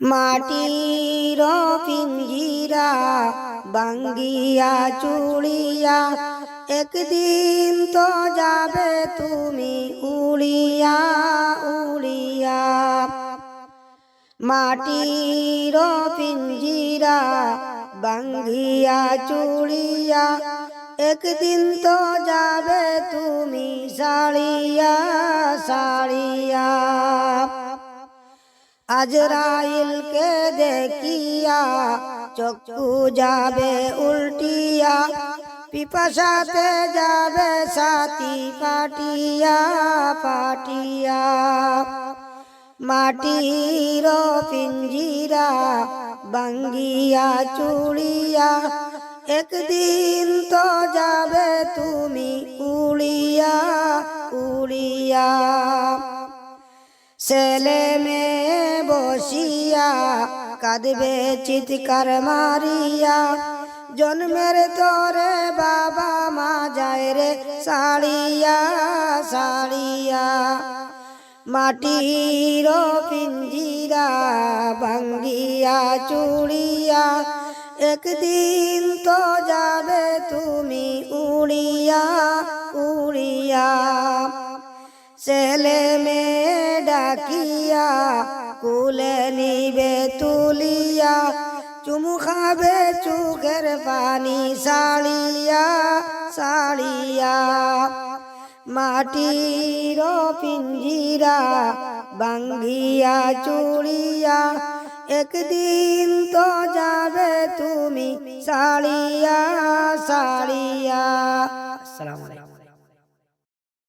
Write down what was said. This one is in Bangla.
মাটির পিঞ্জিরা বাঙ্গিয়া চুড়িয়া, একদিন তো যাবে তুমি উড়িয়া উড়িয়া। মাটির পিঞ্জিরা বাঙ্গিয়া চুড়িয়া, একদিন তো যাবে তুমি সাড়িয়া আজরাইলকে দেখিয়া চক্ষু যাবে, উল্টিয়া পিপাসাতে যাবে, সাথী পাটিয়া পাটিয়া মাটির পিঞ্জিরা বাঙ্গিয়া চুড়িয়া, একদিন তো যাবে তুমি ছেলে মেয়ে বসিয়া কাঁদবে, চিৎকার মারিয়া। জন্মের তোরে বাবা মা যায় রে সাড়িয়া সাড়িয়া মাটির পিঞ্জিরা ভাঙ্গিয়া, চুড়িয়া। একদিন তো যাবে তুমি উড়িয়া উড়িয়া। ছেলে মেয়ে ডাকিয়া, কুলে নিবে তুলিয়া, চুমু খাবে চোখের পানি সাড়িয়া সাড়িয়া মাটির পিঞ্জিরা বাঙ্গিয়া চুড়িয়া একদিন তো যাবে তুমি সাড়িয়া সাড়িয়া আসসালামু আলাইকুম।